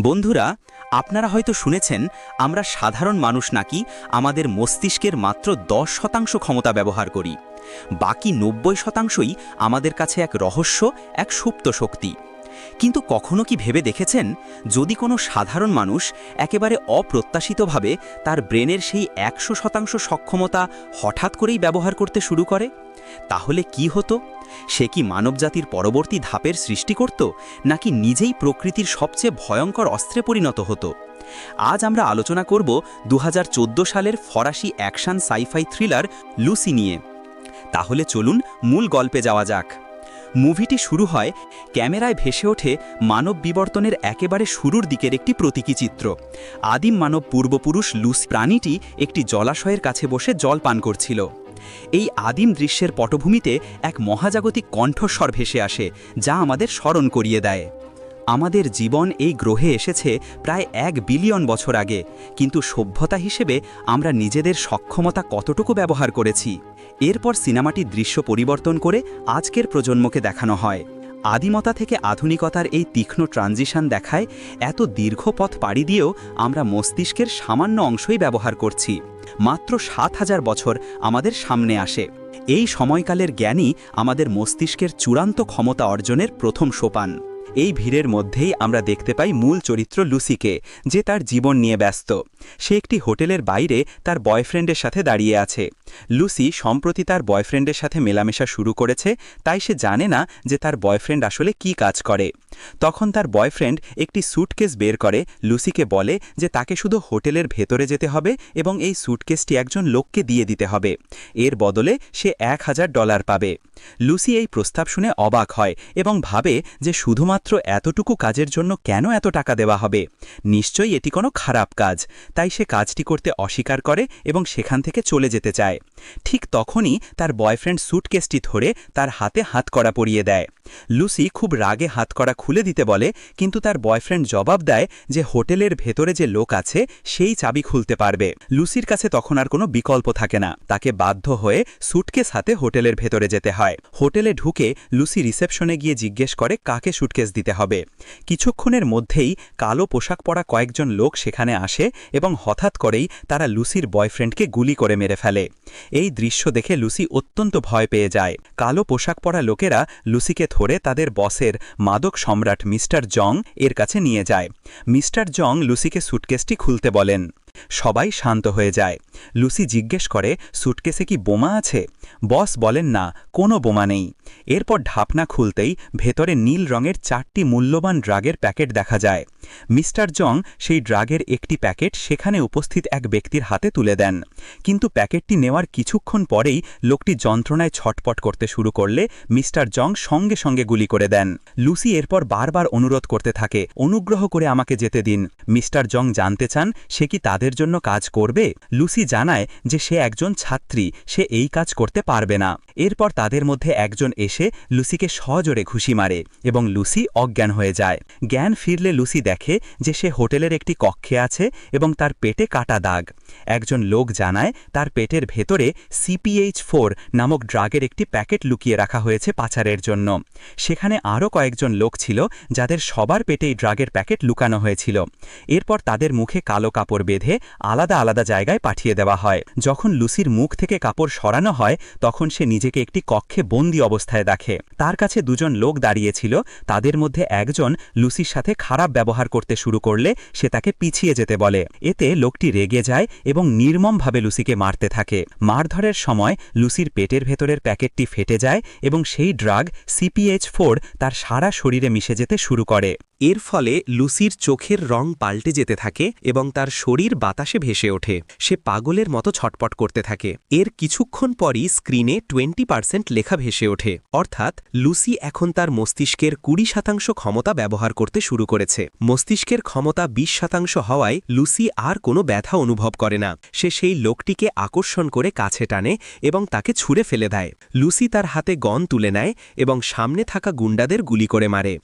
বন্ধুরা, আপনারা হয়তো শুনেছেন, আমরা সাধারণ মানুষ নাকি আমাদের মস্তিষ্কের মাত্র দশ শতাংশ ক্ষমতা ব্যবহার করি। বাকি নব্বই শতাংশই আমাদের কাছে এক রহস্য, এক সুপ্ত শক্তি। কিন্তু কখনো কি ভেবে দেখেছেন, যদি কোনো সাধারণ মানুষ একেবারে অপ্রত্যাশিতভাবে তার ব্রেনের সেই একশো শতাংশ সক্ষমতা হঠাৎ করেই ব্যবহার করতে শুরু করে? তাহলে কি হতো? সে কি মানবজাতির পরবর্তী ধাপের সৃষ্টি করত, নাকি নিজেই প্রকৃতির সবচেয়ে ভয়ঙ্কর অস্ত্রে পরিণত হতো? আজ আমরা আলোচনা করব দু হাজার চোদ্দ সালের ফরাসি অ্যাকশন সাইফাই থ্রিলার লুসি নিয়ে। তাহলে চলুন মূল গল্পে যাওয়া যাক। মুভিটি শুরু হয় ক্যামেরায় ভেসে ওঠে মানব বিবর্তনের একেবারে শুরুর দিকের একটি প্রতীকী চিত্র। আদিম মানব পূর্বপুরুষ লুস প্রাণীটি একটি জলাশয়ের কাছে বসে জল পান করছিল। এই আদিম দৃশ্যের পটভূমিতে এক মহাজাগতিক কণ্ঠস্বর ভেসে আসে, যা আমাদের স্মরণ করিয়ে দেয়। আমাদের জীবন এই গ্রহে এসেছে প্রায় এক বিলিয়ন বছর আগে, কিন্তু সভ্যতা হিসেবে আমরা নিজেদের সক্ষমতা কতটুকু ব্যবহার করেছি? এরপর সিনেমাটি দৃশ্য পরিবর্তন করে আজকের প্রজন্মকে দেখানো হয়। আদিমতা থেকে আধুনিকতার এই তীক্ষ্ণ ট্রানজিশন দেখায় এত দীর্ঘ পথ পাড়ি দিয়েও আমরা মস্তিষ্কের সামান্য অংশই ব্যবহার করছি। মাত্র সাত হাজার বছর আমাদের সামনে আসে। এই সময়কালের জ্ঞানই আমাদের মস্তিষ্কের চূড়ান্ত ক্ষমতা অর্জনের প্রথম সোপান। এই ভিড়ের মধ্যেই আমরা দেখতে পাই মূল চরিত্র লুসিকে, যে তার জীবন নিয়ে ব্যস্ত। সে একটি হোটেলের বাইরে তার বয়ফ্রেন্ডের সাথে দাঁড়িয়ে আছে। লুসি সম্প্রতি তার বয়ফ্রেন্ডের সাথে মেলামেশা শুরু করেছে, তাই সে জানে না যে তার বয়ফ্রেন্ড আসলে কি কাজ করে। তখন তার বয়ফ্রেন্ড একটি স্যুটকেস বের করে লুসিকে বলে যে তাকে শুধু হোটেলের ভেতরে যেতে হবে এবং এই স্যুটকেসটি একজন লোককে দিয়ে দিতে হবে। এর বদলে সে এক হাজার ডলার পাবে। লুসি এই প্রস্তাব শুনে অবাক হয় এবং ভাবে যে শুধুমাত্র এতটুকু কাজের জন্য কেন এত টাকা দেওয়া হবে? নিশ্চয়ই এটি কোনো খারাপ কাজ। তাই সে কাজটি করতে অস্বীকার করে এবং সেখান থেকে চলে যেতে চায়। ঠিক তখনই তার বয়ফ্রেন্ড স্যুটকেসটি ধরে তার হাতে হাতকড়া পরিয়ে দেয়। লুসি খুব রাগে হাতকড়া খুলে দিতে বলে, কিন্তু তার বয়ফ্রেন্ড জবাব দেয় যে হোটেলের ভেতরে যে লোক আছে, সেই চাবি খুলতে পারবে। লুসির কাছে তখন আর কোনো বিকল্প থাকে না। তাকে বাধ্য হয়ে সুটকেস হাতে হোটেলের ভেতরে যেতে হয়। হোটেলে ঢুকে লুসি রিসেপশনে গিয়ে জিজ্ঞেস করে কাকে সুটকেস দিতে হবে। কিছুক্ষণের মধ্যেই কালো পোশাক পরা কয়েকজন লোক সেখানে আসে এবং হঠাৎ করেই তারা লুসির বয়ফ্রেন্ডকে গুলি করে মেরে ফেলে। এই দৃশ্য দেখে লুসি অত্যন্ত ভয় পেয়ে যায়। কালো পোশাক পরা লোকেরা লুসিকে ধরে তাদের বসের মাদক সম্রাট মিস্টার জং এর কাছে নিয়ে যায়। মিস্টার জং লুসিকে সুটকেসটি খুলতে বলেন। সবাই শান্ত হয়ে যায়। লুসি জিজ্ঞেস করে, সুটকেসে কি বোমা আছে? বস বলেন, না, কোনো বোমা নেই। এরপর ঢাপনা খুলতেই ভেতরে নীল রঙের চারটি মূল্যবান ড্রাগের প্যাকেট দেখা যায়। মিস্টার জং সেই ড্রাগের একটি প্যাকেট সেখানে উপস্থিত এক ব্যক্তির হাতে তুলে দেন। কিন্তু প্যাকেটটি নেওয়ার কিছুক্ষণ পরেই লোকটি যন্ত্রণায় ছটপট করতে শুরু করলে মিস্টার জং সঙ্গে সঙ্গে গুলি করে দেন। লুসি এরপর বারবার অনুরোধ করতে থাকে, অনুগ্রহ করে আমাকে যেতে দিন। মিস্টার জং জানতে চান, সে কি তাদের জন্য কাজ করবে, লুসি জানায় যে সে একজন ছাত্রী, সে এই কাজ করতে পারবে না। এরপর তাদের মধ্যে একজন এসে লুসিকে সজোরে ঘুষি মারে এবং লুসি অজ্ঞান হয়ে যায়। জ্ঞান ফিরলে লুসি দেখে যে সে হোটেলের একটি কক্ষে আছে এবং তার পেটে কাটা দাগ। একজন লোক জানায় তার পেটের ভেতরে সিপিএইচ ফোর নামক ড্রাগের একটি প্যাকেট লুকিয়ে রাখা হয়েছে পাচারের জন্য। সেখানে আরও কয়েকজন লোক ছিল যাদের সবার পেটেই ড্রাগের প্যাকেট লুকানো হয়েছিল। এরপর তাদের মুখে কালো কাপড় বেঁধে আলাদা আলাদা জায়গায় পাঠিয়ে দেওয়া হয়। যখন লুসির মুখ থেকে কাপড় সরানো হয়, তখন সে নিজেকে একটি কক্ষে বন্দি অবস্থায় দেখে। তার কাছে দুজন লোক দাঁড়িয়েছিল। তাদের মধ্যে একজন লুসির সাথে খারাপ ব্যবহার করতে শুরু করলে সে তাকে পিছিয়ে যেতে বলে। এতে লোকটি রেগে যায় এবং নির্মমভাবে লুসিকে মারতে থাকে। মারধরের সময় লুসির পেটের ভেতরের প্যাকেটটি ফেটে যায় এবং সেই ড্রাগ সিপিএইচ ফোর তার সারা শরীরে মিশে যেতে শুরু করে। এর ফলে লুসির চোখের রং পাল্টে যেতে থাকে এবং তার শরীর বাতাসে ভেসে ওঠে। সে পাগলের মতো ছটপট করতে থাকে। এর কিছুক্ষণ পরই স্ক্রিনে টোয়েন্টি পার্সেন্ট লেখা ভেসে ওঠে। অর্থাৎ লুসি এখন তার মস্তিষ্কের কুড়ি শতাংশ ক্ষমতা ব্যবহার করতে শুরু করেছে। মস্তিষ্কের ক্ষমতা বিশ শতাংশ হওয়ায় লুসি আর কোনো ব্যথা অনুভব করে না। সে সেই লোকটিকে আকর্ষণ করে কাছে টানে এবং তাকে ছুঁড়ে ফেলে দেয়। লুসি তার হাতে গন তুলে নেয় এবং সামনে থাকা গুন্ডাদের গুলি করে মারে।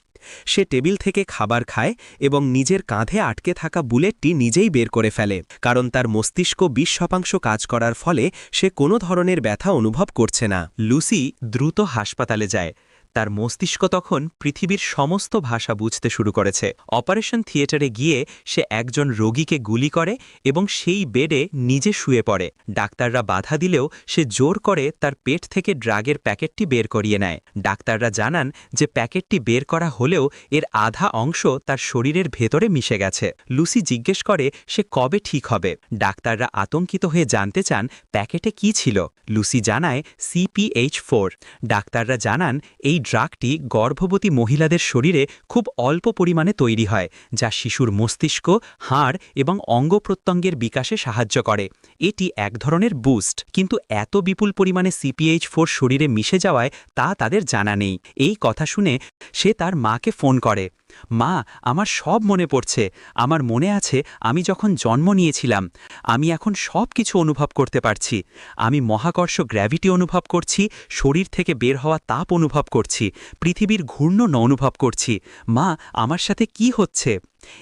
সে টেবিল থেকে খাবার খায় এবং নিজের কাঁধে আটকে থাকা বুলেটটি নিজেই বের করে ফেলে, কারণ তার মস্তিষ্ক বিশ শতাংশ কাজ করার ফলে সে কোনো ধরনের ব্যথা অনুভব করছে না। লুসি দ্রুত হাসপাতালে যায়। তার মস্তিষ্ক তখন পৃথিবীর সমস্ত ভাষা বুঝতে শুরু করেছে। অপারেশন থিয়েটারে গিয়ে সে একজন রোগীকে গুলি করে এবং সেই বেডে নিজে শুয়ে পড়ে। ডাক্তাররা বাধা দিলেও সে জোর করে তার পেট থেকে ড্রাগের প্যাকেটটি বের করিয়ে নেয়। ডাক্তাররা জানান যে প্যাকেটটি বের করা হলেও এর আধা অংশ তার শরীরের ভেতরে মিশে গেছে। লুসি জিজ্ঞেস করে সে কবে ঠিক হবে। ডাক্তাররা আতঙ্কিত হয়ে জানতে চান প্যাকেটে কি ছিল। লুসি জানায় সিপিএইচ ফোর। ডাক্তাররা জানান, এই ড্রাগটি গর্ভবতী মহিলাদের শরীরে খুব অল্প পরিমাণে তৈরি হয়, যা শিশুর মস্তিষ্ক, হাড় এবং অঙ্গ প্রত্যঙ্গের বিকাশে সাহায্য করে। এটি এক ধরনের বুস্ট, কিন্তু এত বিপুল পরিমাণে সিপিএইচ ফোর শরীরে মিশে যাওয়ায় তা তাদের জানা নেই। এই কথা শুনে সে তার মাকে ফোন করে। মা, আমার সব মনে পড়ছে। আমার মনে আছে, আমি যখন জন্ম নিয়েছিলাম, আমি এখন সব কিছু অনুভব করতে পারছি। আমি মহাকর্ষ গ্র্যাভিটি অনুভব করছি, শরীর থেকে বের হওয়া তাপ অনুভব করছি, পৃথিবীর ঘূর্ণন অনুভব করছি। মা, আমার সাথে কি হচ্ছে?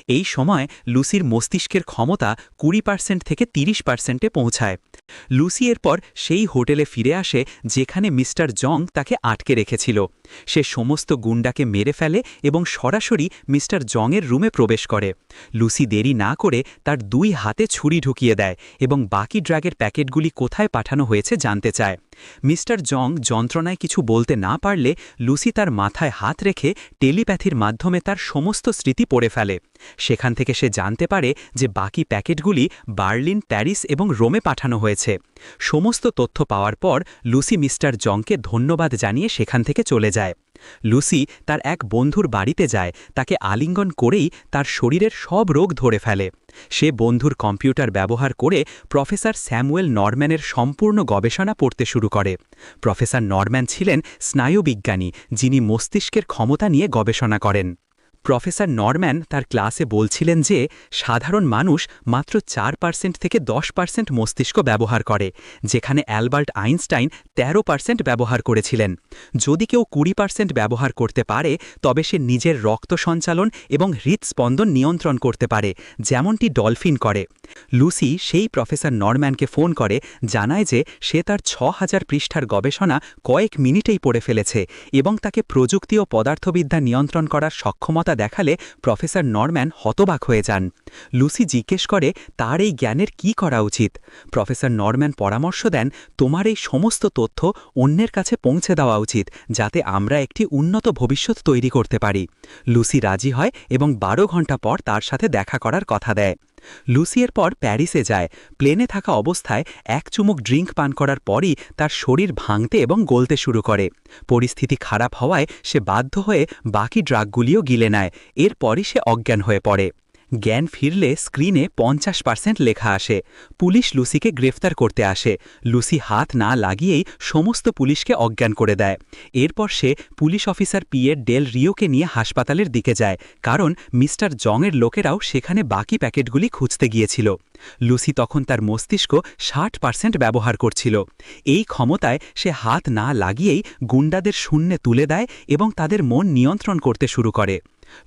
এই সময় লুসির মস্তিষ্কের ক্ষমতা কুড়ি পার্সেন্ট থেকে তিরিশ পার্সেন্টে পৌঁছায়। লুসি এরপর সেই হোটেলে ফিরে আসে, যেখানে মিস্টার জং তাকে আটকে রেখেছিল। সে সমস্ত গুন্ডাকে মেরে ফেলে এবং সরাসরি মিস্টার জংয়ের রুমে প্রবেশ করে। লুসি দেরি না করে তার দুই হাতে ছুরি ঢুকিয়ে দেয় এবং বাকি ড্রাগের প্যাকেটগুলি কোথায় পাঠানো হয়েছে জানতে চায়। মিস্টার জং যন্ত্রণায় কিছু বলতে না পারলে লুসি তার মাথায় হাত রেখে টেলিপ্যাথির মাধ্যমে তার সমস্ত স্মৃতি পড়ে ফেলে। সেখান থেকে সে জানতে পারে যে বাকি প্যাকেটগুলি বার্লিন, প্যারিস এবং রোমে পাঠানো হয়েছে। সমস্ত তথ্য পাওয়ার পর লুসি মিস্টার জংকে ধন্যবাদ জানিয়ে সেখান থেকে চলে যায়। লুসি তার এক বন্ধুর বাড়িতে যায়, তাকে আলিঙ্গন করেই তার শরীরের সব রোগ ধরে ফেলে। সে বন্ধুর কম্পিউটার ব্যবহার করে প্রফেসর স্যামুয়েল নরম্যানের সম্পূর্ণ গবেষণা পড়তে শুরু করে। প্রফেসর নরম্যান ছিলেন স্নায়ুবিজ্ঞানী, যিনি মস্তিষ্কের ক্ষমতা নিয়ে গবেষণা করেন। প্রফেসর নরম্যান তার ক্লাসে বলছিলেন যে, সাধারণ মানুষ মাত্র চার পার্সেন্ট থেকে দশ পার্সেন্ট মস্তিষ্ক ব্যবহার করে, যেখানে অ্যালবার্ট আইনস্টাইন ১৩ পার্সেন্ট ব্যবহার করেছিলেন। যদি কেউ কুড়ি পার্সেন্ট ব্যবহার করতে পারে, তবে সে নিজের রক্ত সঞ্চালন এবং হৃদস্পন্দন নিয়ন্ত্রণ করতে পারে, যেমনটি ডলফিন করে। লুসি সেই প্রফেসর নরম্যানকে ফোন করে, জানায় যে সে তার ছ হাজার পৃষ্ঠার গবেষণা কয়েক মিনিটেই পড়ে ফেলেছে এবং তাকে প্রযুক্তি ও পদার্থবিদ্যা নিয়ন্ত্রণ করার সক্ষমতা দেখালে প্রফেসর নরম্যান হতবাক হয়ে যান। লুসি জিজ্ঞেস করে, তার এই জ্ঞানের কি করা উচিত? প্রফেসর নরম্যান পরামর্শ দেন, তোমার এই সমস্ত তথ্য অন্যের কাছে পৌঁছে দেওয়া উচিত, যাতে আমরা একটি উন্নত ভবিষ্যৎ তৈরি করতে পারি। লুসি রাজি হয় এবং বারো ঘণ্টা পর তার সাথে দেখা করার কথা দেয়। লুসিয়ের পর প্যারিসে যায়। প্লেনে থাকা অবস্থায় এক চুমুক ড্রিঙ্ক পান করার পরই তার শরীর ভাঙতে এবং গলতে শুরু করে। পরিস্থিতি খারাপ হওয়ায় সে বাধ্য হয়ে বাকি ড্রাগগুলিও গিলে নেয়। এরপরই সে অজ্ঞান হয়ে পড়ে। জ্ঞান ফিরলে স্ক্রিনে পঞ্চাশ পার্সেন্ট লেখা আসে। পুলিশ লুসিকে গ্রেফতার করতে আসে। লুসি হাত না লাগিয়েই সমস্ত পুলিশকে অজ্ঞান করে দেয়। এরপর সে পুলিশ অফিসার পিয়ের ডেল রিওকে নিয়ে হাসপাতালের দিকে যায়, কারণ মিস্টার জংয়ের লোকেরাও সেখানে বাকি প্যাকেটগুলি খুঁজতে গিয়েছিল। লুসি তখন তার মস্তিষ্ক ষাট পার্সেন্ট ব্যবহার করছিল। এই ক্ষমতায় সে হাত না লাগিয়েই গুন্ডাদের শূন্যে তুলে দেয় এবং তাদের মন নিয়ন্ত্রণ করতে শুরু করে।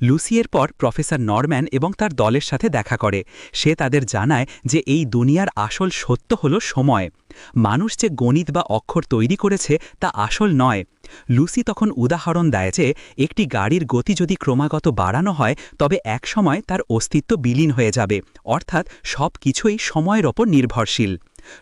লুসিয়ের পর প্রফেসর নরম্যান এবং তার দলের সাথে দেখা করে। সে তাদের জানায় যে এই দুনিয়ার আসল সত্য হল সময়। মানুষ যে গণিত বা অক্ষর তৈরি করেছে তা আসল নয়। লুসি তখন উদাহরণ দেয় যে, একটি গাড়ির গতি যদি ক্রমাগত বাড়ানো হয়, তবে এক সময় তার অস্তিত্ব বিলীন হয়ে যাবে। অর্থাৎ সব কিছুই সময়ের ওপর নির্ভরশীল।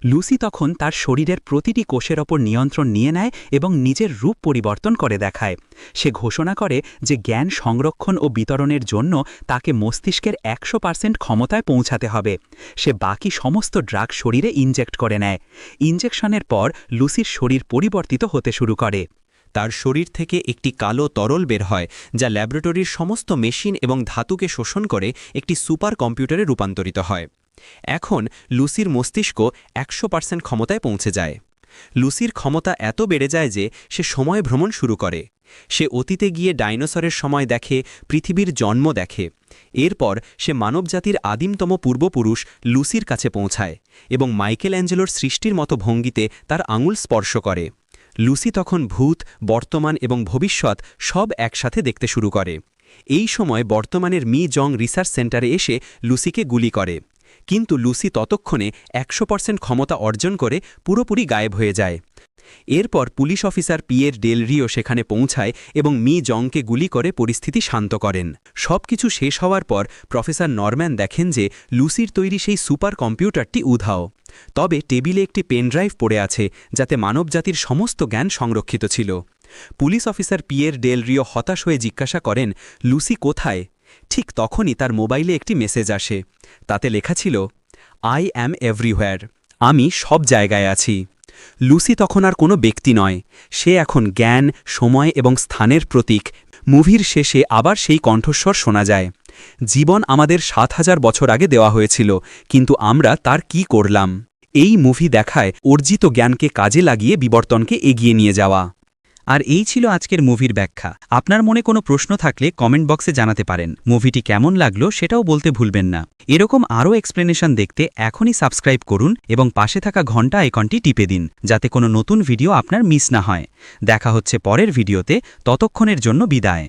লুসি তখন তার শরীরের প্রতিটি কোষের ওপর নিয়ন্ত্রণ নিয়ে নেয় এবং নিজের রূপ পরিবর্তন করে দেখায়। সে ঘোষণা করে যে জ্ঞান সংরক্ষণ ও বিতরণের জন্য তাকে মস্তিষ্কের একশো পার্সেন্ট ক্ষমতায় পৌঁছাতে হবে। সে বাকি সমস্ত ড্রাগ শরীরে ইনজেক্ট করে নেয়। ইনজেকশনের পর লুসির শরীর পরিবর্তিত হতে শুরু করে। তার শরীর থেকে একটি কালো তরল বের হয়, যা ল্যাবরেটরির সমস্ত মেশিন এবং ধাতুকে শোষণ করে একটি সুপার কম্পিউটারে রূপান্তরিত হয়। এখন লুসির মস্তিষ্ক একশো পার্সেন্ট ক্ষমতায় পৌঁছে যায়। লুসির ক্ষমতা এত বেড়ে যায় যে সে সময় ভ্রমণ শুরু করে। সে অতীতে গিয়ে ডাইনোসরের সময় দেখে, পৃথিবীর জন্ম দেখে। এরপর সে মানবজাতির আদিমতম পূর্বপুরুষ লুসির কাছে পৌঁছায় এবং মাইকেল অ্যাঞ্জেলোর সৃষ্টির মতো ভঙ্গিতে তার আঙুল স্পর্শ করে। লুসি তখন ভূত, বর্তমান এবং ভবিষ্যৎ সব একসাথে দেখতে শুরু করে। এই সময় বর্তমানের মি জং রিসার্চ সেন্টারে এসে লুসিকে গুলি করে। কিন্তু লুসি ততক্ষণে একশো পার্সেন্ট ক্ষমতা অর্জন করে পুরোপুরি গায়েব হয়ে যায়। এরপর police officer Pierre Del Rio সেখানে পৌঁছায় এবং মি জংকে গুলি করে পরিস্থিতি শান্ত করেন। সবকিছু শেষ হওয়ার পর প্রফেসর নরম্যান দেখেন যে লুসির তৈরি সেই সুপার কম্পিউটারটি উধাও। তবে টেবিলে একটি পেনড্রাইভ পড়ে আছে, যাতে মানবজাতির সমস্ত জ্ঞান সংরক্ষিত ছিল। Police officer Pierre Del Rio হতাশ হয়ে জিজ্ঞাসা করেন, লুসি কোথায়? ঠিক তখনই তার মোবাইলে একটি মেসেজ আসে। তাতে লেখা ছিল, আই অ্যাম এভরিহোয়ার আমি সব জায়গায় আছি। লুসি তখন আর কোনো ব্যক্তি নয়। সে এখন জ্ঞান, সময় এবং স্থানের প্রতীক। মুভির শেষে আবার সেই কণ্ঠস্বর শোনা যায়। জীবন আমাদের সাত হাজার বছর আগে দেওয়া হয়েছিল, কিন্তু আমরা তার কি করলাম? এই মুভি দেখায় অর্জিত জ্ঞানকে কাজে লাগিয়ে বিবর্তনকে এগিয়ে নিয়ে যাওয়া। আর এই ছিল আজকের মুভির ব্যাখ্যা। আপনার মনে কোনো প্রশ্ন থাকলে কমেন্ট বক্সে জানাতে পারেন। মুভিটি কেমন লাগল সেটাও বলতে ভুলবেন না। এরকম আরও এক্সপ্লেনেশন দেখতে এখনই সাবস্ক্রাইব করুন এবং পাশে থাকা ঘণ্টা আইকনটি টিপে দিন, যাতে কোনো নতুন ভিডিও আপনার মিস না হয়। দেখা হচ্ছে পরের ভিডিওতে। ততক্ষণের জন্য বিদায়।